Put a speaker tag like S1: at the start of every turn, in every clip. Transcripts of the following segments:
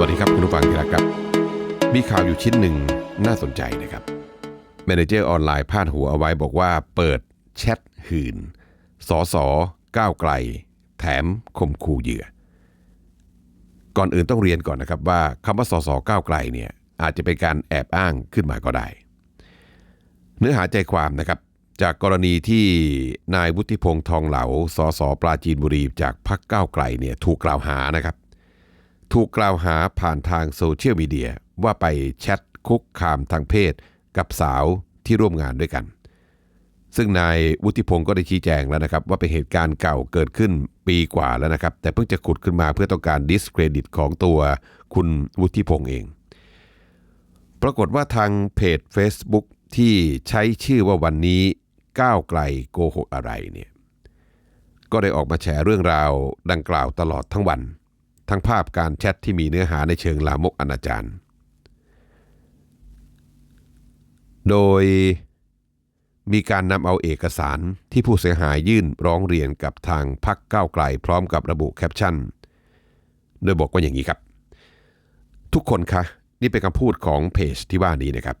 S1: วัสดีครับ คุณผู้ฟังที่รักครับ มีข่าวอยู่ชิ้นหนึ่งน่าสนใจนะครับแมเนเจอร์ออนไลน์พาดหัวเอาไว้บอกว่าเปิดแชทหื่นสอสอก้าวไกล แถมข่มขู่เหยื่อ ก่อนอื่นต้องเรียนก่อนนะครับว่าคำว่าสอสอก้าวไกลเนี่ยอาจจะเป็นการแอบอ้างขึ้นมาก็ได้ เนื้อหาใจความนะครับจากกรณีที่นายวุฒิพงษ์ทองเหลาสสปราจีนบุรีจากพรรคก้าวไกลเนี่ยถูกกล่าวหานะครับ ถูกกล่าวหาผ่านทางโซเชียลมีเดียว่าไปแชทคุกคามทางเพศกับสาวที่ร่วมงานด้วยกัน ซึ่งนายวุฒิพงศ์ก็ได้ชี้แจงแล้วนะครับ ว่าเป็นเหตุการณ์เก่าเกิดขึ้นปีกว่าแล้วนะครับ แต่เพิ่งจะขุดขึ้นมาเพื่อต้องการดิสเครดิตของตัวคุณวุฒิพงศ์เอง ปรากฏว่าทางเพจ Facebook ที่ใช้ชื่อว่าวันนี้ก้าวไกลโกหกอะไรเนี่ยก็ได้ออกมาแฉเรื่องราวดังกล่าวตลอดทั้งวัน ทั้งภาพการแชทที่มีเนื้อหาในเชิงลามกอนาจารโดยมีการนำเอาเอกสารที่ผู้เสียหายยื่นร้องเรียนกับทางพักก้าวไกลพร้อมกับระบุแคปชั่น โดยบอกว่าอย่างนี้ครับ ทุกคนคะนี่เป็นคำพูดของเพจที่ว่านี้นะครับ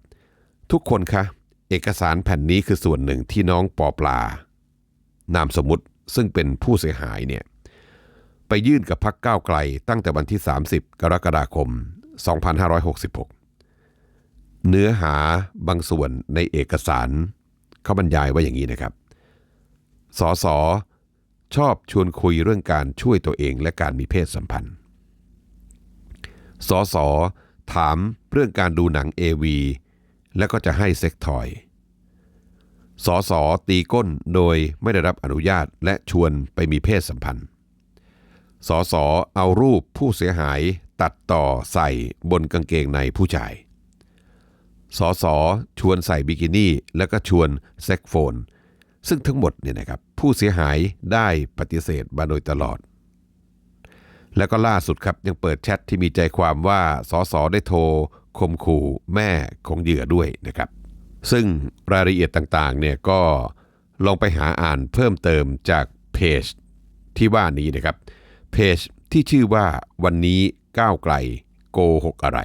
S1: ทุกคนคะเอกสารแผ่นนี้คือส่วนหนึ่งที่น้องปอปลา นามสมมุติซึ่งเป็นผู้เสียหายเนี่ย ไปยื่นกับพักก้าวไกลตั้งแต่วันที่ 30 กรกฎาคม 2566 เนื้อหาบางส่วนในเอกสารเขาบรรยายว่าอย่างนี้นะครับสอสอชอบชวนคุยเรื่องการช่วยตัวเองและการมีเพศสัมพันธ์สอสอถามเรื่องการดูหนัง AV แล้วก็จะให้เซ็กทอยสอสอตีก้นโดยไม่ได้รับอนุญาตและชวนไปมีเพศสัมพันธ์ สอสอเอารูปผู้เสียหายตัดต่อใส่บนกางเกงในผู้ชายสอสอชวนใส่บิกินี่แล้วก็ชวนเซ็กโฟน ซึ่งทั้งหมดเนี่ยนะครับผู้เสียหายได้ปฏิเสธมาโดยตลอด แล้วก็ล่าสุดครับยังเปิดแชทที่มีใจความว่าสอสอได้โทรคมขู่แม่ของเหยื่อด้วยนะครับ ซึ่งรายละเอียดต่างๆเนี่ยก็ลองไปหาอ่านเพิ่มเติมจากเพจที่ว่านี้นะครับ เพจที่ชื่อว่าวันนี้ก้าวไกลโกหกอะไร